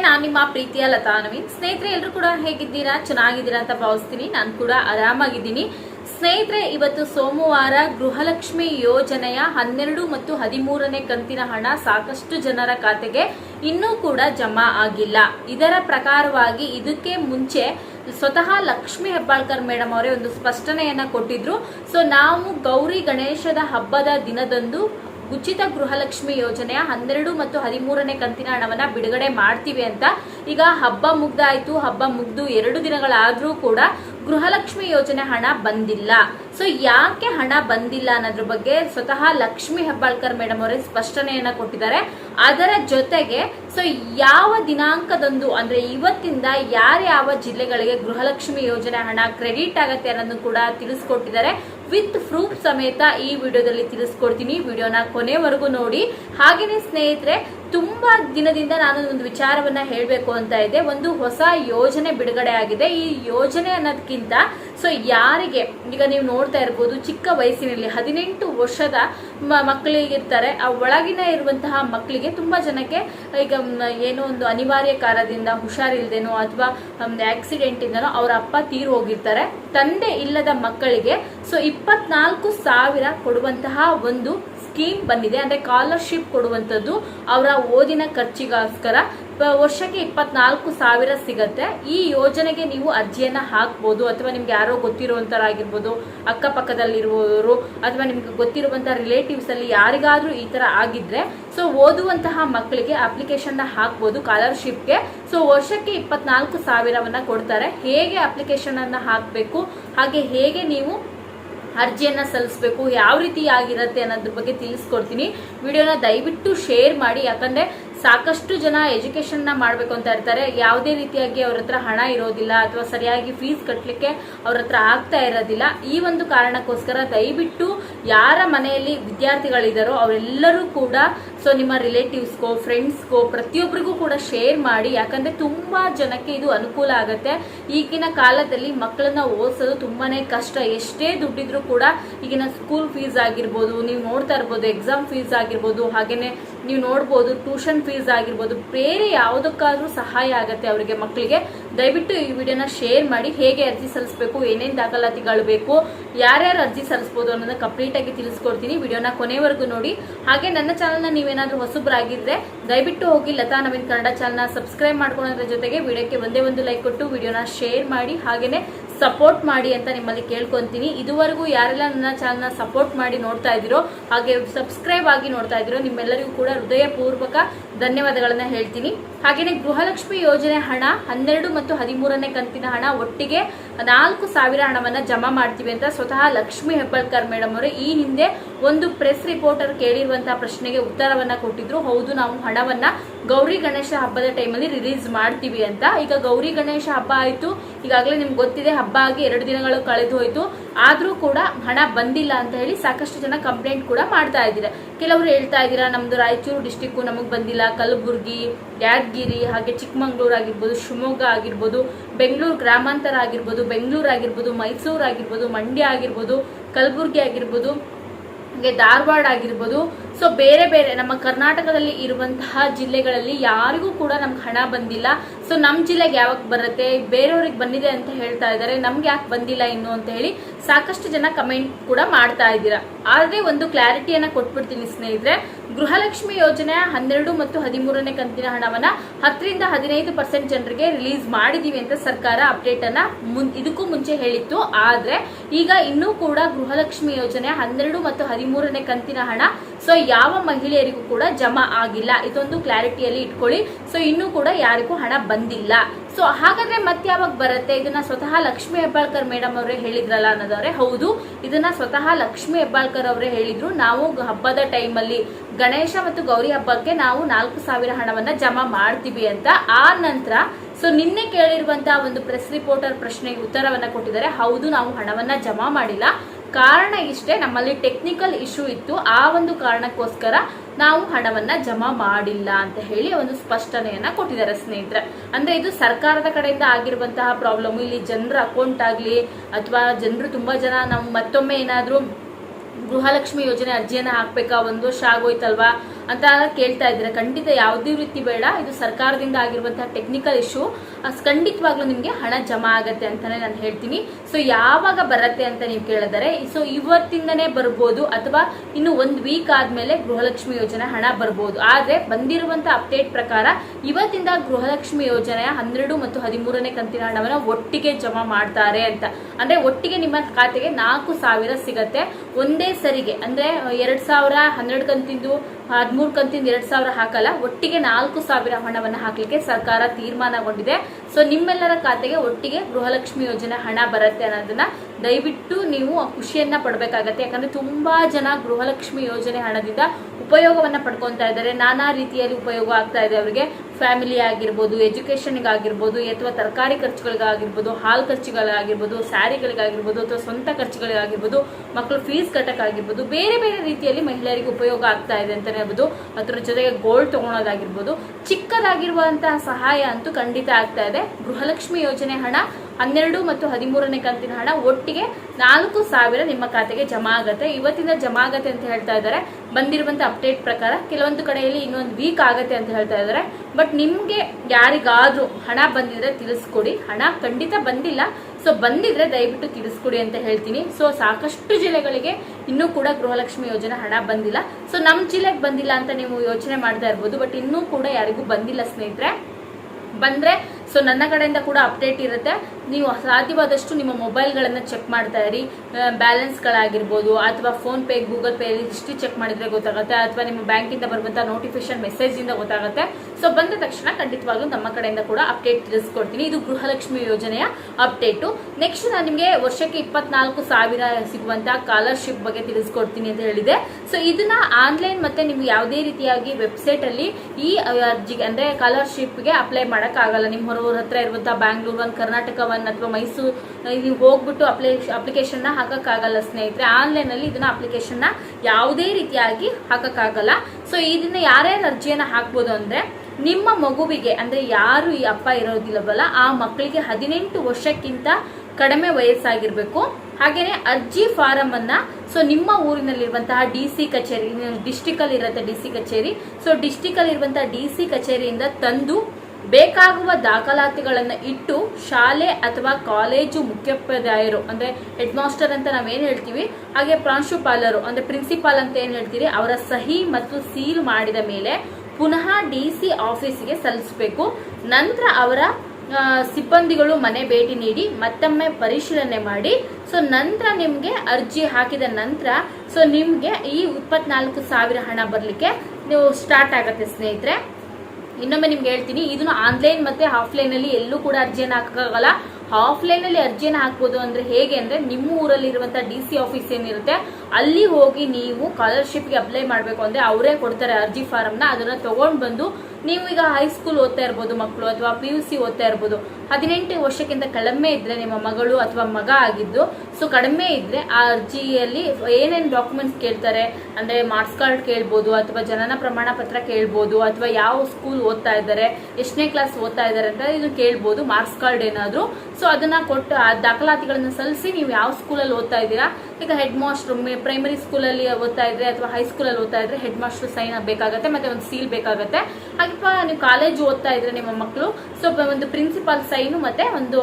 ನಾನು ನಿಮ್ಮ ಪ್ರೀತಿಯ ಲತಾ ನವೀನ್. ಸ್ನೇಹಿತರೆ ಎಲ್ಲರೂ ಕೂಡ ಹೇಗಿದ್ದೀರಾ? ಚೆನ್ನಾಗಿದ್ದೀರಾ ಅಂತ ಭಾವಿಸ್ತೀನಿ. ನಾನು ಕೂಡ ಆರಾಮಾಗಿದ್ದೀನಿ. ಸ್ನೇಹಿತರೆ, ಇವತ್ತು ಸೋಮವಾರ ಗೃಹಲಕ್ಷ್ಮಿ ಯೋಜನೆಯ ಹನ್ನೆರಡು ಮತ್ತು ಹದಿಮೂರನೇ ಕಂತಿನ ಹಣ ಸಾಕಷ್ಟು ಜನರ ಖಾತೆಗೆ ಇನ್ನೂ ಕೂಡ ಜಮಾ ಆಗಿಲ್ಲ. ಇದರ ಪ್ರಕಾರವಾಗಿ ಇದಕ್ಕೆ ಮುಂಚೆ ಸ್ವತಃ ಲಕ್ಷ್ಮಿ ಹೆಬ್ಬಾಳ್ಕರ್ ಮೇಡಮ್ ಅವರೇ ಒಂದು ಸ್ಪಷ್ಟನೆಯನ್ನ ಕೊಟ್ಟಿದ್ರು. ಸೊ, ನಾವು ಗೌರಿ ಗಣೇಶದ ಹಬ್ಬದ ದಿನದಂದು ಉಚಿತ ಗೃಹಲಕ್ಷ್ಮಿ ಯೋಜನೆಯ ಹನ್ನೆರಡು ಮತ್ತು ಹದಿಮೂರನೇ ಕಂತಿನ ಹಣವನ್ನ ಬಿಡುಗಡೆ ಮಾಡ್ತೀವಿ ಅಂತ ಈಗ ಹಬ್ಬ ಮುಗ್ದಾಯ್ತು. ಹಬ್ಬ ಮುಗ್ದು ಎರಡು ದಿನಗಳಾದ್ರೂ ಕೂಡ ಗೃಹಲಕ್ಷ್ಮಿ ಯೋಜನೆ ಹಣ ಬಂದಿಲ್ಲ. ಸೊ ಯಾಕೆ ಹಣ ಬಂದಿಲ್ಲ ಅನ್ನೋದ್ರ ಬಗ್ಗೆ ಸ್ವತಃ ಲಕ್ಷ್ಮಿ ಹೆಬ್ಬಾಳ್ಕರ್ ಮೇಡಮ್ ಅವರೇ ಸ್ಪಷ್ಟನೆಯನ್ನ ಕೊಟ್ಟಿದ್ದಾರೆ. ಅದರ ಜೊತೆಗೆ ಸೊ ಯಾವ ದಿನಾಂಕದಂದು ಅಂದ್ರೆ ಇವತ್ತಿಂದ ಯಾರ್ಯಾವ ಜಿಲ್ಲೆಗಳಿಗೆ ಗೃಹಲಕ್ಷ್ಮಿ ಯೋಜನೆ ಹಣ ಕ್ರೆಡಿಟ್ ಆಗತ್ತೆ ಅನ್ನೋದನ್ನು ಕೂಡ ತಿಳಿಸ್ಕೊಟ್ಟಿದ್ದಾರೆ. ವಿತ್ ಪ್ರೂಫ್ ಸಮೇತ ಈ ವಿಡಿಯೋದಲ್ಲಿ ತಿಳಿಸ್ಕೊಡ್ತೀನಿ. ವಿಡಿಯೋನ ಕೊನೆವರೆಗೂ ನೋಡಿ. ಹಾಗೆಯೇ ಸ್ನೇಹಿತರೆ ತುಂಬಾ ದಿನದಿಂದ ನಾನು ಒಂದು ವಿಚಾರವನ್ನ ಹೇಳಬೇಕು ಅಂತ ಇದೆ. ಒಂದು ಹೊಸ ಯೋಜನೆ ಬಿಡುಗಡೆ ಆಗಿದೆ. ಈ ಯೋಜನೆ ಅನ್ನೋದಕ್ಕಿಂತ ಸೊ ಯಾರಿಗೆ? ಈಗ ನೀವು ನೋಡ್ತಾ ಇರ್ಬೋದು, ಚಿಕ್ಕ ವಯಸ್ಸಿನಲ್ಲಿ ಹದಿನೆಂಟು ವರ್ಷದ ಮಕ್ಕಳಿಗಿರ್ತಾರೆ. ಆ ಒಳಗಿನ ಇರುವಂತಹ ಮಕ್ಕಳಿಗೆ ತುಂಬಾ ಜನಕ್ಕೆ ಈಗ ಏನೋ ಒಂದು ಅನಿವಾರ್ಯ ಕಾರಣದಿಂದ ಹುಷಾರಿಲ್ದೇನೋ ಅಥವಾ ಆಕ್ಸಿಡೆಂಟ್ ಇಂದನೋ ಅವ್ರ ಅಪ್ಪ ತೀರು ಹೋಗಿರ್ತಾರೆ. ತಂದೆ ಇಲ್ಲದ ಮಕ್ಕಳಿಗೆ ಸೊ ಇಪ್ಪತ್ನಾಲ್ಕು ಸಾವಿರ ಕೊಡುವಂತಹ ಒಂದು ಸ್ಕೀಮ್ ಬಂದಿದೆ, ಅಂದ್ರೆ ಸ್ಕಾಲರ್ಶಿಪ್ ಕೊಡುವಂಥದ್ದು ಅವರ ಓದಿನ ಖರ್ಚಿಗೋಸ್ಕರ. ವರ್ಷಕ್ಕೆ ಇಪ್ಪತ್ನಾಲ್ಕು ಸಾವಿರ ಸಿಗತ್ತೆ. ಈ ಯೋಜನೆಗೆ ನೀವು ಅರ್ಜಿಯನ್ನ ಹಾಕ್ಬೋದು, ಅಥವಾ ನಿಮ್ಗೆ ಯಾರೋ ಗೊತ್ತಿರುವಂತರಾಗಿರ್ಬೋದು, ಅಕ್ಕಪಕ್ಕದಲ್ಲಿರುವವರು, ಅಥವಾ ನಿಮ್ಗೆ ರಿಲೇಟಿವ್ಸ್ ಅಲ್ಲಿ ಯಾರಿಗಾದ್ರೂ ಈ ತರ ಆಗಿದ್ರೆ, ಸೊ ಓದುವಂತಹ ಮಕ್ಕಳಿಗೆ ಅಪ್ಲಿಕೇಶನ್ನ ಹಾಕ್ಬೋದು ಸ್ಕಾಲರ್ಶಿಪ್ಗೆ ಸೊ ವರ್ಷಕ್ಕೆ ಇಪ್ಪತ್ನಾಲ್ಕು ಸಾವಿರವನ್ನ ಕೊಡ್ತಾರೆ. ಹೇಗೆ ಅಪ್ಲಿಕೇಶನ್ ಅನ್ನ ಹಾಕಬೇಕು, ಹಾಗೆ ಹೇಗೆ ನೀವು ಅರ್ಜಿಯನ್ನ ಸಲ್ಲಿಸಬೇಕು ಯಾವ ರೀತಿ ಆಗಿರುತ್ತೆ ಅನ್ನೋದ್ರ ಬಗ್ಗೆ ತಿಳಿಸ್ಕೊಡ್ತೀನಿ. ವಿಡಿಯೋನ ದಯವಿಟ್ಟು ಶೇರ್ ಮಾಡಿ ಯಾಕಂದ್ರೆ ಸಾಕಷ್ಟು ಜನ ಎಜುಕೇಶನ್ ಮಾಡಬೇಕು ಅಂತ ಇರ್ತಾರೆ. ಯಾವುದೇ ರೀತಿಯಾಗಿ ಅವ್ರ ಹತ್ರ ಹಣ ಇರೋದಿಲ್ಲ ಅಥವಾ ಸರಿಯಾಗಿ ಫೀಸ್ ಕಟ್ಟಲಿಕ್ಕೆ ಅವ್ರ ಹತ್ರ ಆಗ್ತಾ ಇರೋದಿಲ್ಲ. ಈ ಒಂದು ಕಾರಣಕ್ಕೋಸ್ಕರ ದಯವಿಟ್ಟು ಯಾರ ಮನೆಯಲ್ಲಿ ವಿದ್ಯಾರ್ಥಿಗಳಿದ್ದಾರೋ ಅವರೆಲ್ಲರೂ ಕೂಡ ಸೊ ನಿಮ್ಮ ರಿಲೇಟಿವ್ಸ್ಗೋ ಫ್ರೆಂಡ್ಸ್ಗೋ ಪ್ರತಿಯೊಬ್ಬರಿಗೂ ಕೂಡ ಶೇರ್ ಮಾಡಿ. ಯಾಕಂದ್ರೆ ತುಂಬಾ ಜನಕ್ಕೆ ಇದು ಅನುಕೂಲ ಆಗುತ್ತೆ. ಈಗಿನ ಕಾಲದಲ್ಲಿ ಮಕ್ಕಳನ್ನ ಓದಿಸೋದು ತುಂಬಾನೇ ಕಷ್ಟ. ಎಷ್ಟೇ ದುಡ್ಡಿದ್ರು ಕೂಡ ಈಗಿನ ಸ್ಕೂಲ್ ಫೀಸ್ ಆಗಿರ್ಬೋದು, ನೀವು ನೋಡ್ತಾ ಇರ್ಬೋದು ಎಕ್ಸಾಮ್ ಫೀಸ್ ಆಗಿರ್ಬೋದು, ಹಾಗೇನೆ ನೀವು ನೋಡ್ಬೋದು ಟ್ಯೂಷನ್ ಫೀಸ್ ಆಗಿರ್ಬೋದು, ಬೇರೆ ಯಾವುದಕ್ಕಾದ್ರೂ ಸಹಾಯ ಆಗುತ್ತೆ ಅವರಿಗೆ ಮಕ್ಕಳಿಗೆ. ದಯವಿಟ್ಟು ಈ ವಿಡಿಯೋನ ಶೇರ್ ಮಾಡಿ, ಹೇಗೆ ಅರ್ಜಿ ಸಲ್ಲಿಸಬೇಕು, ಏನೇನು ದಾಖಲಾತಿಗಳು ಬೇಕು, ಯಾರ್ಯಾರು ಅರ್ಜಿ ಸಲ್ಲಿಸ್ಬೋದು ಅನ್ನೋದನ್ನ ಕಂಪ್ಲೀಟ್ ಆಗಿ ತಿಳಿಸ್ಕೊಡ್ತೀನಿ. ವಿಡಿಯೋನ ಕೊನೆವರೆಗೂ ನೋಡಿ. ಹಾಗೆ ನನ್ನ ಚಾನಲ್ನ ನೀವೇನಾದರೂ ಹೊಸಬ್ರಾಗಿದ್ರೆ, ದಯವಿಟ್ಟು ಹೋಗಿ ಲತಾ ನವೀನ್ ಕನ್ನಡ ಚಾನಲ್ನ ಸಬ್ಸ್ಕ್ರೈಬ್ ಮಾಡ್ಕೊಳೋದ್ರ ಜೊತೆಗೆ, ವಿಡಿಯೋಕ್ಕೆ ಒಂದೇ ಒಂದು ಲೈಕ್ ಕೊಟ್ಟು ವಿಡಿಯೋನ ಶೇರ್ ಮಾಡಿ. ಹಾಗೇನೆ ಸಪೋರ್ಟ್ ಮಾಡಿ ಅಂತ ನಿಮ್ಮಲ್ಲಿ ಕೇಳ್ಕೊಂತೀನಿ. ಇದುವರೆಗೂ ಯಾರೆಲ್ಲ ನನ್ನ ಚಾನಲ್ನ ಸಪೋರ್ಟ್ ಮಾಡಿ ನೋಡ್ತಾ ಇದ್ದೀರೋ, ಹಾಗೆ ಸಬ್ಸ್ಕ್ರೈಬ್ ಆಗಿ ನೋಡ್ತಾ ಇದ್ದೀರೋ, ನಿಮ್ಮೆಲ್ಲರಿಗೂ ಕೂಡ ಹೃದಯಪೂರ್ವಕ ಧನ್ಯವಾದಗಳನ್ನ ಹೇಳ್ತೀನಿ. ಹಾಗೆಯೇ ಗೃಹಲಕ್ಷ್ಮಿ ಯೋಜನೆ ಹಣ, ಹನ್ನೆರಡು ಮತ್ತು ಹದಿಮೂರನೇ ಕಂತಿನ ಹಣ ಒಟ್ಟಿಗೆ ನಾಲ್ಕು ಸಾವಿರ ಹಣವನ್ನ ಜಮಾ ಮಾಡ್ತೀವಿ ಅಂತ ಸ್ವತಃ ಲಕ್ಷ್ಮಿ ಹೆಬ್ಬಾಳ್ಕರ್ ಮೇಡಮ್ ಅವರು ಈ ಹಿಂದೆ ಒಂದು ಪ್ರೆಸ್ ರಿಪೋರ್ಟರ್ ಕೇಳಿರುವಂತಹ ಪ್ರಶ್ನೆಗೆ ಉತ್ತರವನ್ನ ಕೊಟ್ಟಿದ್ರು. ಹೌದು, ನಾವು ಹಣವನ್ನ ಗೌರಿ ಗಣೇಶ ಹಬ್ಬದ ಟೈಮಲ್ಲಿ ರಿಲೀಸ್ ಮಾಡ್ತೀವಿ ಅಂತ. ಈಗ ಗೌರಿ ಗಣೇಶ ಹಬ್ಬ ಆಯಿತು. ಈಗಾಗಲೇ ನಿಮ್ಗೆ ಗೊತ್ತಿದೆ, ಹಬ್ಬ ಆಗಿ ಎರಡು ದಿನಗಳು ಕಳೆದು ಹೋಯಿತು. ಆದರೂ ಕೂಡ ಹಣ ಬಂದಿಲ್ಲ ಅಂತ ಹೇಳಿ ಸಾಕಷ್ಟು ಜನ ಕಂಪ್ಲೇಂಟ್ ಕೂಡ ಮಾಡ್ತಾ ಇದ್ದೀರಾ. ಕೆಲವರು ಹೇಳ್ತಾ ಇದ್ದೀರಾ ನಮ್ಮದು ರಾಯಚೂರು ಡಿಸ್ಟಿಕ್ಕು ನಮಗೆ ಬಂದಿಲ್ಲ. ಕಲಬುರಗಿ, ಯಾದಗಿರಿ, ಹಾಗೆ ಚಿಕ್ಕಮಂಗ್ಳೂರು ಆಗಿರ್ಬೋದು, ಶಿವಮೊಗ್ಗ ಆಗಿರ್ಬೋದು, ಬೆಂಗಳೂರು ಗ್ರಾಮಾಂತರ ಆಗಿರ್ಬೋದು, ಬೆಂಗಳೂರು ಆಗಿರ್ಬೋದು, ಮೈಸೂರು ಆಗಿರ್ಬೋದು, ಮಂಡ್ಯ ಆಗಿರ್ಬೋದು, ಕಲಬುರಗಿ ಆಗಿರ್ಬೋದು ಧಾರವಾಡ ಆಗಿರ್ಬೋದು. ಸೊ ಬೇರೆ ಬೇರೆ ನಮ್ಮ ಕರ್ನಾಟಕದಲ್ಲಿ ಇರುವಂತಹ ಜಿಲ್ಲೆಗಳಲ್ಲಿ ಯಾರಿಗೂ ಕೂಡ ನಮ್ಗೆ ಹಣ ಬಂದಿಲ್ಲ. ಸೊ ನಮ್ಮ ಜಿಲ್ಲೆಗೆ ಯಾವಾಗ ಬರುತ್ತೆ, ಬೇರೆಯವ್ರಿಗೆ ಬಂದಿದೆ ಅಂತ ಹೇಳ್ತಾ ಇದ್ದಾರೆ. ನಮ್ಗೆ ಯಾಕೆ ಬಂದಿಲ್ಲ ಇನ್ನು ಅಂತ ಹೇಳಿ ಸಾಕಷ್ಟು ಜನ ಕಮೆಂಟ್ ಕೂಡ ಮಾಡ್ತಾ ಇದ್ದೀರಾ. ಆದರೆ ಒಂದು ಕ್ಲಾರಿಟಿಯನ್ನು ಕೊಟ್ಬಿಡ್ತೀನಿ ಸ್ನೇಹಿತರೆ. ಗೃಹಲಕ್ಷ್ಮಿ ಯೋಜನೆ ಹನ್ನೆರಡು ಮತ್ತು ಹದಿಮೂರನೇ ಕಂತಿನ ಹಣವನ್ನು ಹತ್ತರಿಂದ ಹದಿನೈದು ಪರ್ಸೆಂಟ್ ಜನರಿಗೆ ರಿಲೀಸ್ ಮಾಡಿದೀವಿ ಅಂತ ಸರ್ಕಾರ ಅಪ್ಡೇಟನ್ನು ಮುನ್- ಇದಕ್ಕೂ ಮುಂಚೆ ಹೇಳಿತ್ತು. ಆದ್ರೆ ಈಗ ಇನ್ನೂ ಕೂಡ ಗೃಹಲಕ್ಷ್ಮಿ ಯೋಜನೆ ಹನ್ನೆರಡು ಮತ್ತು ಹದಿಮೂರನೇ ಕಂತಿನ ಹಣ. ಸೊ ಯಾವ ಮಹಿಳೆಯರಿಗೂ ಕೂಡ ಜಮಾ ಆಗಿಲ್ಲ. ಇದೊಂದು ಕ್ಲಾರಿಟಿಯಲ್ಲಿ ಇಟ್ಕೊಳ್ಳಿ. ಸೊ ಇನ್ನೂ ಕೂಡ ಯಾರಿಗೂ ಹಣ ಬಂದಿಲ್ಲ. ಸೊ ಹಾಗಾದ್ರೆ ಮತ್ತೆ ಯಾವಾಗ ಬರುತ್ತೆ? ಇದನ್ನ ಸ್ವತಃ ಲಕ್ಷ್ಮಿ ಹೆಬ್ಬಾಳ್ಕರ್ ಮೇಡಮ್ ಅವರೇ ಹೇಳಿದ್ರಲ್ಲ ಅನ್ನೋದವ್ರೆ? ಹೌದು. ಇದನ್ನ ಸ್ವತಃ ಲಕ್ಷ್ಮಿ ಹೆಬ್ಬಾಳ್ಕರ್ ಅವರೇ ಹೇಳಿದ್ರು. ನಾವು ಹಬ್ಬದ ಟೈಮಲ್ಲಿ ಗಣೇಶ ಮತ್ತು ಗೌರಿ ಹಬ್ಬಕ್ಕೆ ನಾವು ನಾಲ್ಕು ಸಾವಿರ ಹಣವನ್ನ ಜಮಾ ಮಾಡ್ತೀವಿ ಅಂತ. ಆ ನಂತರ ಸೊ ನಿನ್ನೆ ಕೇಳಿರುವಂತಹ ಒಂದು ಪ್ರೆಸ್ ರಿಪೋರ್ಟರ್ ಪ್ರಶ್ನೆಗೆ ಉತ್ತರವನ್ನ ಕೊಟ್ಟಿದ್ದಾರೆ. ಹೌದು, ನಾವು ಹಣವನ್ನ ಜಮಾ ಮಾಡಿಲ್ಲ. ಕಾರಣ ಇಷ್ಟೇ, ನಮ್ಮಲ್ಲಿ ಟೆಕ್ನಿಕಲ್ ಇಶ್ಯೂ ಇತ್ತು. ಆ ಒಂದು ಕಾರಣಕ್ಕೋಸ್ಕರ ನಾವು ಹಣವನ್ನ ಜಮಾ ಮಾಡಿಲ್ಲ ಅಂತ ಹೇಳಿ ಒಂದು ಸ್ಪಷ್ಟನೆಯನ್ನ ಕೊಟ್ಟಿದ್ದಾರೆ ಸ್ನೇಹಿತರೆ. ಅಂದ್ರೆ ಇದು ಸರ್ಕಾರದ ಕಡೆಯಿಂದ ಆಗಿರುವಂತಹ ಪ್ರಾಬ್ಲಮ್ ಇಲ್ಲಿ ಜನರ ಅಕೌಂಟ್ ಆಗ್ಲಿ, ಅಥವಾ ಜನರು ತುಂಬಾ ಜನ ನಾವು ಮತ್ತೊಮ್ಮೆ ಏನಾದರೂ ಗೃಹಲಕ್ಷ್ಮಿ ಯೋಜನೆ ಅರ್ಜಿಯನ್ನ ಹಾಕ್ಬೇಕಾ, ಒಂದು ವರ್ಷ ಆಗೋಯ್ತಲ್ವಾ? ಅಂತ ಕೇಳ್ತಾ ಇದ್ದೀರಾ. ಖಂಡಿತ ಯಾವುದೇ ರೀತಿ ಬೇಡ. ಇದು ಸರ್ಕಾರದಿಂದ ಆಗಿರುವಂತಹ ಟೆಕ್ನಿಕಲ್ ಇಶ್ಯೂ ಖಂಡಿತವಾಗ್ಲೂ ನಿಮಗೆ ಹಣ ಜಮಾ ಆಗತ್ತೆ ಅಂತಾನೆ ನಾನು ಹೇಳ್ತೀನಿ. ಸೊ ಯಾವಾಗ ಬರತ್ತೆ ಅಂತ ನೀವು ಕೇಳಿದರೆ ಸೊ ಇವತ್ತಿಂದನೇ ಬರ್ಬೋದು ಅಥವಾ ಇನ್ನು ಒಂದು ವೀಕ್ ಆದ್ಮೇಲೆ ಗೃಹಲಕ್ಷ್ಮಿ ಯೋಜನೆ ಹಣ ಬರ್ಬೋದು. ಆದ್ರೆ ಬಂದಿರುವಂತ ಅಪ್ಡೇಟ್ ಪ್ರಕಾರ ಇವತ್ತಿಂದ ಗೃಹಲಕ್ಷ್ಮಿ ಯೋಜನೆಯ ಹನ್ನೆರಡು ಮತ್ತು ಹದಿಮೂರನೇ ಕಂತಿನ ಹಣವನ್ನ ಒಟ್ಟಿಗೆ ಜಮಾ ಮಾಡ್ತಾರೆ ಅಂತ. ಅಂದ್ರೆ ಒಟ್ಟಿಗೆ ನಿಮ್ಮ ಖಾತೆಗೆ ನಾಲ್ಕು ಸಾವಿರ ಸಿಗತ್ತೆ. ಒಂದೇ ಸರಿಗೆ, ಅಂದ್ರೆ, ಎರಡ್ ಸಾವಿರ ಹನ್ನೆರಡು ಕಂತಿಂದು ಹದಿಮೂರು ಕಂತಿಂದ ಎರಡ್ ಸಾವಿರ ಹಾಕಲ್ಲ, ಒಟ್ಟಿಗೆ ನಾಲ್ಕು ಸಾವಿರ ಹಣವನ್ನು ಹಾಕಲಿಕ್ಕೆ ಸರ್ಕಾರ ತೀರ್ಮಾನಗೊಂಡಿದೆ. ಸೊ ನಿಮ್ಮೆಲ್ಲರ ಖಾತೆಗೆ ಒಟ್ಟಿಗೆ ಗೃಹಲಕ್ಷ್ಮಿ ಯೋಜನೆ ಹಣ ಬರುತ್ತೆ ಅನ್ನೋದನ್ನ ದಯವಿಟ್ಟು ನೀವು ಖುಷಿಯನ್ನು ಪಡಬೇಕಾಗತ್ತೆ. ಯಾಕಂದ್ರೆ ತುಂಬಾ ಜನ ಗೃಹಲಕ್ಷ್ಮಿ ಯೋಜನೆ ಹಣದಿಂದ ಉಪಯೋಗವನ್ನ ಪಡ್ಕೊತಾ ಇದ್ದಾರೆ. ನಾನಾ ರೀತಿಯಲ್ಲಿ ಉಪಯೋಗ ಆಗ್ತಾ ಇದೆ. ಅವರಿಗೆ ಫ್ಯಾಮಿಲಿ ಆಗಿರ್ಬೋದು ಎಜುಕೇಷನ್ಗಾಗಿರ್ಬೋದು ಅಥವಾ ತರಕಾರಿ ಖರ್ಚುಗಳಿಗಾಗಿರ್ಬೋದು, ಹಾಲು ಖರ್ಚುಗಳಾಗಿರ್ಬೋದು ಸ್ಯಾರಿಗಳಿಗಾಗಿರ್ಬೋದು, ಅಥವಾ ಸ್ವಂತ ಖರ್ಚುಗಳಿಗಾಗಿರ್ಬೋದು, ಮಕ್ಕಳು ಫೀಸ್ ಕಟ್ಟಕ್ಕಾಗಿರ್ಬೋದು, ಬೇರೆ ಬೇರೆ ರೀತಿಯಲ್ಲಿ ಮಹಿಳೆಯರಿಗೆ ಉಪಯೋಗ ಆಗ್ತಾ ಇದೆ ಅಂತಲೇ ಹೇಳ್ಬೋದು. ಅದರ ಜೊತೆಗೆ ಗೋಲ್ಡ್ ತೊಗೊಳೋದಾಗಿರ್ಬೋದು. ಚಿಕ್ಕದಾಗಿರುವಂತಹ ಸಹಾಯ ಅಂತೂ ಖಂಡಿತ ಆಗ್ತಾ ಇದೆ. ಗೃಹಲಕ್ಷ್ಮಿ ಯೋಜನೆ ಹಣ ಹನ್ನೆರಡು ಮತ್ತು ಹದಿಮೂರನೇ ಕಂತಿನ ಹಣ ಒಟ್ಟಿಗೆ ನಾಲ್ಕು ಸಾವಿರ ನಿಮ್ಮ ಖಾತೆಗೆ ಜಮಾ ಆಗುತ್ತೆ ಇವತ್ತಿಂದ ಜಮಾ ಆಗತ್ತೆ ಅಂತ ಹೇಳ್ತಾ ಇದ್ದಾರೆ. ಬಂದಿರುವಂತ ಅಪ್ಡೇಟ್ ಪ್ರಕಾರ ಕೆಲವೊಂದು ಕಡೆಯಲ್ಲಿ ಇನ್ನೊಂದು ವೀಕ್ ಆಗತ್ತೆ ಅಂತ ಹೇಳ್ತಾ ಇದ್ದಾರೆ. ಬಟ್ ನಿಮ್ಗೆ ಯಾರಿಗಾದ್ರೂ ಹಣ ಬಂದಿದ್ರೆ ತಿಳಿಸ್ಕೊಡಿ. ಹಣ ಖಂಡಿತ ಬಂದಿಲ್ಲ. ಸೊ ಬಂದಿದ್ರೆ ದಯವಿಟ್ಟು ತಿಳಿಸ್ಕೊಡಿ ಅಂತ ಹೇಳ್ತೀನಿ. ಸೊ ಸಾಕಷ್ಟು ಜಿಲ್ಲೆಗಳಿಗೆ ಇನ್ನೂ ಕೂಡ ಗೃಹಲಕ್ಷ್ಮಿ ಯೋಜನೆ ಹಣ ಬಂದಿಲ್ಲ. ಸೊ ನಮ್ಮ ಜಿಲ್ಲೆಗೆ ಬಂದಿಲ್ಲ ಅಂತ ನೀವು ಯೋಚನೆ ಮಾಡ್ತಾ ಇರ್ಬೋದು. ಬಟ್ ಇನ್ನೂ ಕೂಡ ಯಾರಿಗೂ ಬಂದಿಲ್ಲ ಸ್ನೇಹಿತರೆ. ಬಂದ್ರೆ ಸೊ ನನ್ನ ಕಡೆಯಿಂದ ಕೂಡ ಅಪ್ಡೇಟ್ ಇರುತ್ತೆ. ನೀವು ಸಾಧ್ಯವಾದಷ್ಟು ನಿಮ್ಮ ಮೊಬೈಲ್ಗಳನ್ನು ಚೆಕ್ ಮಾಡ್ತಾ ಇರಿ. ಬ್ಯಾಲೆನ್ಸ್ಗಳಾಗಿರ್ಬೋದು ಅಥವಾ ಫೋನ್ ಪೇ ಗೂಗಲ್ ಪೇ ಇಷ್ಟು ಚೆಕ್ ಮಾಡಿದರೆ ಗೊತ್ತಾಗುತ್ತೆ, ಅಥವಾ ನಿಮ್ಮ ಬ್ಯಾಂಕಿಂದ ಬರುವಂಥ ನೋಟಿಫಿಕೇಶನ್ ಮೆಸೇಜಿಂದ ಗೊತ್ತಾಗುತ್ತೆ. ಸೊ ಬಂದ ತಕ್ಷಣ ಖಂಡಿತವಾಗ್ಲೂ ನಮ್ಮ ಕಡೆಯಿಂದ ಕೂಡ ಅಪ್ಡೇಟ್ ತಿಳಿಸ್ಕೊಡ್ತೀನಿ. ಇದು ಗೃಹಲಕ್ಷ್ಮಿ ಯೋಜನೆಯ ಅಪ್ಡೇಟು ನೆಕ್ಸ್ಟ್ ನಾನು ನಿಮಗೆ ವರ್ಷಕ್ಕೆ ಇಪ್ಪತ್ನಾಲ್ಕು ಸಾವಿರ ಸಿಗುವಂಥ ಸ್ಕಾಲರ್ಶಿಪ್ ಬಗ್ಗೆ ತಿಳಿಸ್ಕೊಡ್ತೀನಿ ಅಂತ ಹೇಳಿದೆ. ಸೊ ಇದನ್ನ ಆನ್ಲೈನ್ ಮತ್ತೆ ನಿಮ್ಗೆ ಯಾವುದೇ ರೀತಿಯಾಗಿ ವೆಬ್ಸೈಟ್ ಅಲ್ಲಿ ಈ ಅರ್ಜಿಗೆ ಅಂದ್ರೆ ಸ್ಕಾಲರ್ಶಿಪ್ಗೆ ಅಪ್ಲೈ ಮಾಡಕ್ ಆಗಲ್ಲ. ನಿಮ್ಮ ಹೊರೂರ ಹತ್ರ ಇರುವಂತಹ ಬ್ಯಾಂಗ್ಳೂರ್ ಒನ್ ಕರ್ನಾಟಕ ಒನ್ ಅಥವಾ ಮೈಸೂರು ನೀವು ಹೋಗ್ಬಿಟ್ಟು ಅಪ್ಲೈ ಅಪ್ಲಿಕೇಶನ್ನ ಹಾಕಕ್ಕಾಗಲ್ಲ ಸ್ನೇಹಿತರೆ. ಆನ್ಲೈನ್ ಅಲ್ಲಿ ಇದನ್ನ ಅಪ್ಲಿಕೇಶನ್ನ ಯಾವುದೇ ರೀತಿಯಾಗಿ ಹಾಕಕ್ಕಾಗಲ್ಲ ಸೊ ಇದನ್ನ ಯಾರ್ಯಾರು ಅರ್ಜಿಯನ್ನ ಹಾಕ್ಬೋದು ಅಂದ್ರೆ ನಿಮ್ಮ ಮಗುವಿಗೆ, ಅಂದ್ರೆ ಯಾರು ಈ ಅಪ್ಪ ಇರೋದಿಲ್ಲವಲ್ಲ, ಆ ಮಕ್ಕಳಿಗೆ ಹದಿನೆಂಟು ವರ್ಷಕ್ಕಿಂತ ಕಡಿಮೆ ವಯಸ್ಸಾಗಿರ್ಬೇಕು. ಹಾಗೇನೆ ಅರ್ಜಿ ಫಾರಂ ಅನ್ನ, ಸೊ ನಿಮ್ಮ ಊರಿನಲ್ಲಿರುವಂತಹ ಡಿ ಸಿ ಕಚೇರಿ ಡಿಸ್ಟಿಕ್ ಅಲ್ಲಿ ಇರುತ್ತೆ ಡಿ ಸಿ ಕಚೇರಿ, ಸೊ ಡಿಸ್ಟಿಕ್ ಅಲ್ಲಿ ಇರುವಂತಹ ಡಿ ಸಿ ಕಚೇರಿಯಿಂದ ತಂದು ಬೇಕಾಗುವ ದಾಖಲಾತಿಗಳನ್ನು ಇಟ್ಟು ಶಾಲೆ ಅಥವಾ ಕಾಲೇಜು ಮುಖ್ಯೋಪಾಧ್ಯಾಯರು, ಅಂದ್ರೆ ಹೆಡ್ ಮಾಸ್ಟರ್ ಅಂತ ನಾವೇನ್ ಹೇಳ್ತೀವಿ, ಹಾಗೆ ಪ್ರಾಂಶುಪಾಲರು, ಅಂದ್ರೆ ಪ್ರಿನ್ಸಿಪಾಲ್ ಅಂತ ಏನ್ ಹೇಳ್ತೀವಿ ಅವರ ಸಹಿ ಮತ್ತು ಸೀಲ್ ಮಾಡಿದ ಮೇಲೆ ಪುನಃ ಡಿ ಸಿ ಆಫೀಸಿಗೆ ಸಲ್ಲಿಸಬೇಕು. ನಂತರ ಅವರ ಸಿಬ್ಬಂದಿಗಳು ಮನೆ ಭೇಟಿ ನೀಡಿ ಮತ್ತೊಮ್ಮೆ ಪರಿಶೀಲನೆ ಮಾಡಿ. ಸೊ ನಂತರ ನಿಮಗೆ ಅರ್ಜಿ ಹಾಕಿದ ನಂತರ ಸೊ ನಿಮಗೆ ಈ ಇಪ್ಪತ್ನಾಲ್ಕು ಸಾವಿರ ಹಣ ಬರಲಿಕ್ಕೆ ನೀವು ಸ್ಟಾರ್ಟ್ ಆಗುತ್ತೆ ಸ್ನೇಹಿತರೆ. ಇನ್ನೊಮ್ಮೆ ನಿಮ್ಗೆ ಹೇಳ್ತೀನಿ, ಇದನ್ನು ಆನ್ಲೈನ್ ಮತ್ತೆ ಆಫ್ಲೈನ್ ಅಲ್ಲಿ ಎಲ್ಲೂ ಕೂಡ ಅರ್ಜಿಯನ್ನು ಹಾಕೋಕ್ಕಾಗಲ್ಲ. ಆಫ್ಲೈನ್ ಅಲ್ಲಿ ಅರ್ಜಿಯನ್ನು ಹಾಕ್ಬೋದು ಅಂದ್ರೆ ಹೇಗೆ ಅಂದ್ರೆ, ನಿಮ್ಮ ಊರಲ್ಲಿ ಇರುವಂತಹ ಡಿ ಸಿ ಆಫೀಸ್ ಏನಿರುತ್ತೆ, ಅಲ್ಲಿ ಹೋಗಿ ನೀವು ಸ್ಕಾಲರ್ಶಿಪ್ಗೆ ಅಪ್ಲೈ ಮಾಡಬೇಕು ಅಂದ್ರೆ ಅವರೇ ಕೊಡ್ತಾರೆ ಅರ್ಜಿ ಫಾರಮ್ನ ಅದನ್ನ ತಗೊಂಡ್ ಬಂದು ನೀವು ಈಗ ಹೈಸ್ಕೂಲ್ ಓದ್ತಾ ಇರ್ಬೋದು ಮಕ್ಕಳು ಅಥವಾ ಪಿ ಯು ಸಿ ಓದ್ತಾ ಇರ್ಬೋದು. ಹದಿನೆಂಟು ವರ್ಷಕ್ಕಿಂತ ಕಡಿಮೆ ಇದ್ರೆ ನಿಮ್ಮ ಮಗಳು ಅಥವಾ ಮಗ ಆಗಿದ್ದು ಸೊ ಕಡಿಮೆ ಇದ್ರೆ ಆ ಅರ್ಜಿಯಲ್ಲಿ ಏನೇನು ಡಾಕ್ಯುಮೆಂಟ್ಸ್ ಕೇಳ್ತಾರೆ? ಅಂದ್ರೆ ಮಾರ್ಕ್ಸ್ ಕಾರ್ಡ್ ಕೇಳ್ಬೋದು ಅಥವಾ ಜನನ ಪ್ರಮಾಣ ಪತ್ರ ಕೇಳ್ಬೋದು ಅಥವಾ ಯಾವ ಸ್ಕೂಲ್ ಓದ್ತಾ ಇದ್ದಾರೆ, ಎಷ್ಟನೇ ಕ್ಲಾಸ್ ಓದ್ತಾ ಇದ್ದಾರೆ ಅಂತ ಇದು ಕೇಳ್ಬೋದು ಮಾರ್ಕ್ಸ್ ಕಾರ್ಡ್ ಏನಾದ್ರು. ಸೊ ಅದನ್ನ ಕೊಟ್ಟು ಆ ದಾಖಲಾತಿಗಳನ್ನ ಸಲ್ಲಿಸಿ ನೀವು ಯಾವ ಸ್ಕೂಲಲ್ಲಿ ಓದ್ತಾ ಇದ್ದೀರಾ? ಈಗ ಹೆಡ್ ಮಾಸ್ಟರ್ ಪ್ರೈಮರಿ ಸ್ಕೂಲಲ್ಲಿ ಓದ್ತಾ ಇದ್ರೆ ಅಥವಾ ಹೈಸ್ಕೂಲಲ್ಲಿ ಓದ್ತಾ ಇದ್ರೆ ಹೆಡ್ ಮಾಸ್ಟರ್ ಸೈನ್ ಬೇಕಾಗುತ್ತೆ, ಮತ್ತೆ ಒಂದು ಸೀಲ್ ಬೇಕಾಗುತ್ತೆ. ಅಥವಾ ನೀವು ಕಾಲೇಜ್ ಓದ್ತಾ ಇದ್ರೆ ನಿಮ್ಮ ಮಕ್ಕಳು ಸೊ ಒಂದು ಪ್ರಿನ್ಸಿಪಾಲ್ ಸೈನು ಮತ್ತೆ ಒಂದು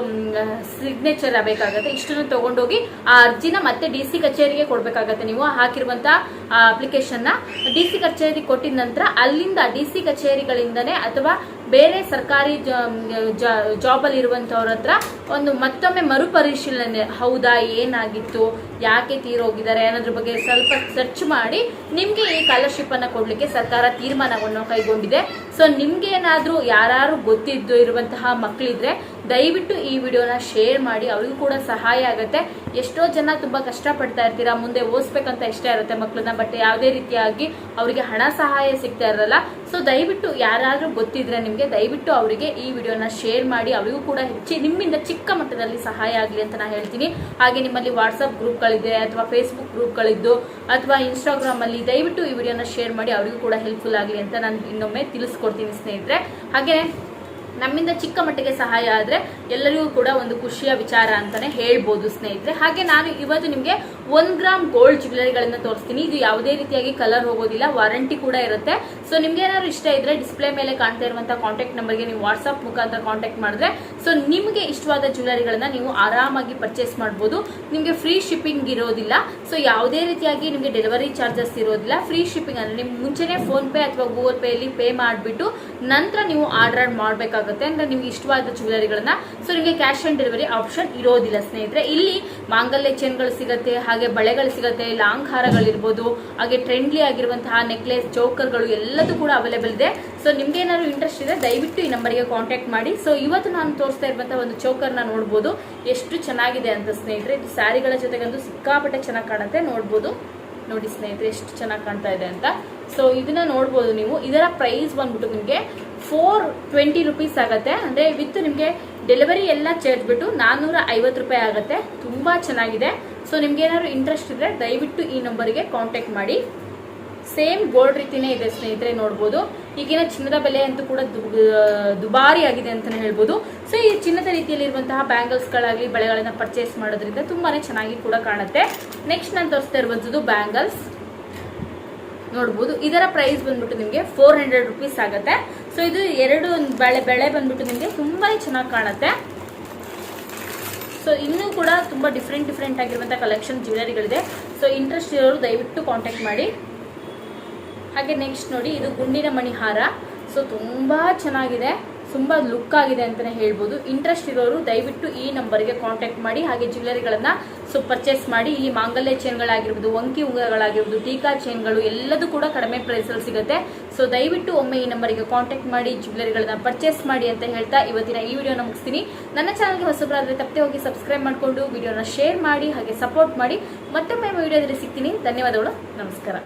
ಸಿಗ್ನೇಚರ್ ಬೇಕಾಗುತ್ತೆ. ಇಷ್ಟನ್ನು ತಗೊಂಡೋಗಿ ಆ ಅರ್ಜಿನ ಮತ್ತೆ ಡಿ ಸಿ ಕಚೇರಿಗೆ ಕೊಡ್ಬೇಕಾಗತ್ತೆ ನೀವು. ಹಾಕಿರುವಂತ ಅಪ್ಲಿಕೇಶನ್ನ ಡಿ ಸಿ ಕಚೇರಿ ಕೊಟ್ಟಿದ ನಂತರ ಅಲ್ಲಿಂದ ಡಿ ಸಿ ಕಚೇರಿಗಳಿಂದನೇ ಅಥವಾ ಬೇರೆ ಸರ್ಕಾರಿ ಜಾಬ್ ಅಲ್ಲಿ ಇರುವಂತವ್ರ ಹತ್ರ ಒಂದು ಮತ್ತೊಮ್ಮೆ ಮರುಪರಿಶೀಲನೆ, ಹೌದಾ, ಏನಾಗಿತ್ತು, ಯಾಕೆ ತೀರೋಗಿದ್ದಾರೆ ಅನ್ನೋದ್ರ ಬಗ್ಗೆ ಸ್ವಲ್ಪ ಸರ್ಚ್ ಮಾಡಿ ನಿಮಗೆ ಈ ಸ್ಕಾಲರ್ಶಿಪ್ ಕೊಡಲಿಕ್ಕೆ ಕೊಡ್ಲಿಕ್ಕೆ ಸರ್ಕಾರ ತೀರ್ಮಾನವನ್ನು ಕೈಗೊಂಡಿದೆ. ಸೊ ನಿಮ್ಗೆ ಏನಾದ್ರೂ ಯಾರು ಗೊತ್ತಿದ್ದು ಇರುವಂತಹ ಮಕ್ಕಳಿದ್ರೆ ದಯವಿಟ್ಟು ಈ ವಿಡಿಯೋನ ಶೇರ್ ಮಾಡಿ, ಅವ್ರಿಗೂ ಕೂಡ ಸಹಾಯ ಆಗುತ್ತೆ. ಎಷ್ಟೋ ಜನ ತುಂಬಾ ಕಷ್ಟಪಡ್ತಾ ಇರ್ತೀರಾ, ಮುಂದೆ ಓದಿಸ್ಬೇಕಂತ ಇಷ್ಟ ಇರುತ್ತೆ ಮಕ್ಕಳನ್ನ ಬಟ್ ಯಾವುದೇ ರೀತಿಯಾಗಿ ಅವರಿಗೆ ಹಣ ಸಹಾಯ ಸಿಗ್ತಾ ಇರಲ್ಲ. ಸೊ ದಯವಿಟ್ಟು ಯಾರಾದರೂ ಗೊತ್ತಿದ್ರೆ ನಿಮಗೆ, ದಯವಿಟ್ಟು ಅವರಿಗೆ ಈ ವಿಡಿಯೋನ ಶೇರ್ ಮಾಡಿ, ಅವರಿಗೂ ಕೂಡ ಹೆಚ್ಚಿ, ನಿಮ್ಮಿಂದ ಚಿಕ್ಕ ಮಟ್ಟದಲ್ಲಿ ಸಹಾಯ ಆಗಲಿ ಅಂತ ನಾನು ಹೇಳ್ತೀನಿ. ಹಾಗೆ ನಿಮ್ಮಲ್ಲಿ ವಾಟ್ಸಪ್ ಗ್ರೂಪ್ಗಳಿದೆ, ಅಥವಾ ಫೇಸ್ಬುಕ್ ಗ್ರೂಪ್ಗಳಿದ್ದು, ಅಥವಾ ಇನ್ಸ್ಟಾಗ್ರಾಮ್ ಅಲ್ಲಿ ದಯವಿಟ್ಟು ಈ ವಿಡಿಯೋನ ಶೇರ್ ಮಾಡಿ, ಅವರಿಗೂ ಕೂಡ ಹೆಲ್ಪ್ಫುಲ್ ಆಗಲಿ ಅಂತ ನಾನು ಇನ್ನೊಮ್ಮೆ ತಿಳಿಸ್ಕೊಡ್ತೀನಿ ಸ್ನೇಹಿತರೆ. ಹಾಗೆ ನಮ್ಮಿಂದ ಚಿಕ್ಕ ಮಟ್ಟಿಗೆ ಸಹಾಯ ಆದ್ರೆ ಎಲ್ಲರಿಗೂ ಕೂಡ ಒಂದು ಖುಷಿಯ ವಿಚಾರ ಅಂತಾನೆ ಹೇಳ್ಬೋದು ಸ್ನೇಹಿತರೆ. ಹಾಗೆ ನಾನು ಇವತ್ತು ನಿಮಗೆ ಒಂದ್ ಗ್ರಾಮ್ ಗೋಲ್ಡ್ ಜ್ಯುವೆಲರಿಗಳನ್ನ ತೋರಿಸ್ತೀನಿ. ಇದು ಯಾವುದೇ ರೀತಿಯಾಗಿ ಕಲರ್ ಹೋಗೋದಿಲ್ಲ. ವಾರಂಟಿ ಕೂಡ ಇರುತ್ತೆ. ಸೊ ನಿಮ್ಗೆ ಏನಾದ್ರು ಇಷ್ಟ ಇದ್ರೆ ಡಿಸ್ಪ್ಲೇ ಮೇಲೆ ಕಾಣ್ತಾ ಇರುವಂತಹ ಕಾಂಟ್ಯಾಕ್ಟ್ ನಂಬರ್ಗೆ ನೀವು ವಾಟ್ಸ್ಆಪ್ ಮುಖಾಂತರ ಕಾಂಟ್ಯಾಕ್ಟ್ ಮಾಡಿದ್ರೆ ಸೊ ನಿಮಗೆ ಇಷ್ಟವಾದ ಜ್ಯುವೆಲರಿಗಳನ್ನ ನೀವು ಆರಾಮಾಗಿ ಪರ್ಚೇಸ್ ಮಾಡ್ಬೋದು. ನಿಮಗೆ ಫ್ರೀ ಶಿಪ್ಪಿಂಗ್ ಇರೋದಿಲ್ಲ. ಸೊ ಯಾವುದೇ ರೀತಿಯಾಗಿ ನಿಮಗೆ ಡೆಲಿವರಿ ಚಾರ್ಜಸ್ ಇರೋದಿಲ್ಲ. ಫ್ರೀ ಶಿಪ್ಪಿಂಗ್ ಅಂದ್ರೆ ನಿಮ್ಗೆ ಮುಂಚೆನೆ ಫೋನ್ ಪೇ ಅಥವಾ ಗೂಗಲ್ ಪೇಯಲ್ಲಿ ಪೇ ಮಾಡಿಬಿಟ್ಟು ನಂತರ ನೀವು ಆರ್ಡರ್ ಮಾಡಬೇಕಾಗುತ್ತೆ. ಅಂದ್ರೆ ನಿಮ್ಗೆ ಇಷ್ಟವಾದ ಜ್ಯುವೆಲರಿಗಳನ್ನ ಸೊ ನಿಮಗೆ ಕ್ಯಾಶ್ ಆನ್ ಡೆಲಿವರಿ ಆಪ್ಷನ್ ಇರೋದಿಲ್ಲ ಸ್ನೇಹಿತರೆ. ಇಲ್ಲಿ ಮಾಂಗಲ್ಯ ಚೈನ್ಗಳು ಸಿಗುತ್ತೆ, ಹಾಗೆ ಬಳೆಗಳು ಸಿಗುತ್ತೆ, ಲಾಂಗ್ ಹಾರಗಳಿರ್ಬೋದು, ಹಾಗೆ ಟ್ರೆಂಡ್ಲಿ ಆಗಿರುವಂತಹ ನೆಕ್ಲೆಸ್ ಚೌಕರ್ಗಳು ಎಲ್ಲದೂ ಕೂಡ ಅವೈಲೇಬಲ್ ಇದೆ. ಸೊ ನಿಮ್ಗೆ ಏನಾದ್ರು ಇಂಟ್ರೆಸ್ಟ್ ಇದೆ, ದಯವಿಟ್ಟು ಈ ನಂಬರ್ಗೆ ಕಾಂಟ್ಯಾಕ್ಟ್ ಮಾಡಿ. ಸೊ ಇವತ್ತು ನಾನು ತೋರಿಸ್ತಾ ಇರುವಂತಹ ಒಂದು ಚೌಕರ್ನ ನೋಡ್ಬೋದು. ಎಷ್ಟು ಚೆನ್ನಾಗಿದೆ ಅಂತ ಸ್ನೇಹಿತರೆ. ಇದು ಸ್ಯಾರಿಗಳ ಜೊತೆಗಂತೂ ಸಿಕ್ಕಾಪಟ್ಟೆ ಚೆನ್ನಾಗಿ ಕಾಣುತ್ತೆ. ನೋಡ್ಬೋದು. ನೋಡಿ ಸ್ನೇಹಿತರೆ, ಎಷ್ಟು ಚೆನ್ನಾಗಿ ಕಾಣ್ತಾ ಇದೆ ಅಂತ. ಸೊ ಇದನ್ನ ನೋಡ್ಬೋದು ನೀವು. ಇದರ ಪ್ರೈಸ್ ಬಂದ್ಬಿಟ್ಟು ನಿಮಗೆ ಫೋರ್ ಟ್ವೆಂಟಿ ರುಪೀಸ್ ಆಗುತ್ತೆ. ಅಂದರೆ ವಿತ್ ನಿಮಗೆ ಡೆಲಿವರಿ ಎಲ್ಲ ಸೇರಿಸ್ಬಿಟ್ಟು ನಾನ್ನೂರ ಐವತ್ತು ರೂಪಾಯಿ ಆಗುತ್ತೆ. ತುಂಬ ಚೆನ್ನಾಗಿದೆ. ಸೊ ನಿಮ್ಗೆ ಏನಾದ್ರು ಇಂಟ್ರೆಸ್ಟ್ ಇದ್ರೆ ದಯವಿಟ್ಟು ಈ ನಂಬರ್ಗೆ ಕಾಂಟ್ಯಾಕ್ಟ್ ಮಾಡಿ. ಸೇಮ್ ಗೋಲ್ಡ್ ರೀತಿನೇ ಇದೆ ಸ್ನೇಹಿತರೆ ನೋಡ್ಬೋದು. ಈಗಿನ ಚಿನ್ನದ ಬೆಲೆ ಅಂತೂ ಕೂಡ ದುಬಾರಿ ಆಗಿದೆ ಅಂತಲೇ ಹೇಳ್ಬೋದು. ಸೊ ಈ ಚಿನ್ನದ ರೀತಿಯಲ್ಲಿರುವಂತಹ ಬ್ಯಾಂಗಲ್ಸ್ಗಳಾಗಲಿ, ಬೆಳೆಗಳನ್ನು ಪರ್ಚೇಸ್ ಮಾಡೋದ್ರಿಂದ ತುಂಬಾನೇ ಚೆನ್ನಾಗಿ ಕೂಡ ಕಾಣುತ್ತೆ. ನೆಕ್ಸ್ಟ್ ನಾನು ತೋರಿಸ್ತಾ ಇರುವಂಥದ್ದು ಬ್ಯಾಂಗಲ್ಸ್. ನೋಡ್ಬೋದು. ಇದರ ಪ್ರೈಸ್ ಬಂದ್ಬಿಟ್ಟು ನಿಮಗೆ ಫೋರ್ ಹಂಡ್ರೆಡ್ ರುಪೀಸ್ ಆಗುತ್ತೆ. ಸೊ ಇದು ಎರಡು ಬೆಳೆ ಬೆಳೆ ಬಂದ್ಬಿಟ್ಟು ನಿಮಗೆ ತುಂಬಾನೇ ಚೆನ್ನಾಗಿ ಕಾಣುತ್ತೆ. ಸೊ ಇನ್ನೂ ಕೂಡ ತುಂಬ ಡಿಫ್ರೆಂಟ್ ಡಿಫ್ರೆಂಟ್ ಆಗಿರುವಂಥ ಕಲೆಕ್ಷನ್ ಜ್ಯುವೆಲರಿಗಳಿದೆ ಸೊ ಇಂಟ್ರೆಸ್ಟ್ ಇರೋರು ದಯವಿಟ್ಟು ಕಾಂಟ್ಯಾಕ್ಟ್ ಮಾಡಿ. ಹಾಗೆ ನೆಕ್ಸ್ಟ್ ನೋಡಿ ಇದು ಗುಂಡಿನ ಮಣಿಹಾರ. ಸೊ ತುಂಬ ಚೆನ್ನಾಗಿದೆ. ತುಂಬ ಲುಕ್ ಆಗಿದೆ ಅಂತಲೇ ಹೇಳ್ಬೋದು. ಇಂಟ್ರೆಸ್ಟ್ ಇರೋರು ದಯವಿಟ್ಟು ಈ ನಂಬರ್ಗೆ ಕಾಂಟ್ಯಾಕ್ಟ್ ಮಾಡಿ, ಹಾಗೆ ಜ್ಯುವೆಲರಿಗಳನ್ನು ಸೊ ಪರ್ಚೇಸ್ ಮಾಡಿ. ಇಲ್ಲಿ ಮಾಂಗಲ್ಯ ಚೈನ್ಗಳಾಗಿರ್ಬೋದು ಒಂಕಿ ಉಂಗರಗಳಾಗಿರ್ಬೋದು, ಟೀಕಾ ಚೈನ್ಗಳು ಎಲ್ಲದೂ ಕೂಡ ಕಡಿಮೆ ಪ್ರೈಸಲ್ಲಿ ಸಿಗುತ್ತೆ. ಸೊ ದಯವಿಟ್ಟು ಒಮ್ಮೆ ಈ ನಂಬರಿಗೆ ಕಾಂಟ್ಯಾಕ್ಟ್ ಮಾಡಿ ಜ್ಯುವೆಲರಿಗಳನ್ನ ಪರ್ಚೇಸ್ ಮಾಡಿ ಅಂತ ಹೇಳ್ತಾ ಇವತ್ತಿನ ಈ ವಿಡಿಯೋನ ಮುಗಿಸ್ತೀನಿ. ನನ್ನ ಚಾನಲ್ಗೆ ಹೊಸಬರಾದರೆ ತಪ್ಪದೆ ಹೋಗಿ ಸಬ್ಸ್ಕ್ರೈಬ್ ಮಾಡಿಕೊಂಡು ವಿಡಿಯೋನ ಶೇರ್ ಮಾಡಿ, ಹಾಗೆ ಸಪೋರ್ಟ್ ಮಾಡಿ. ಮತ್ತೊಮ್ಮೆ ವಿಡಿಯೋದಲ್ಲಿ ಸಿಗ್ತೀನಿ. ಧನ್ಯವಾದಗಳು. ನಮಸ್ಕಾರ.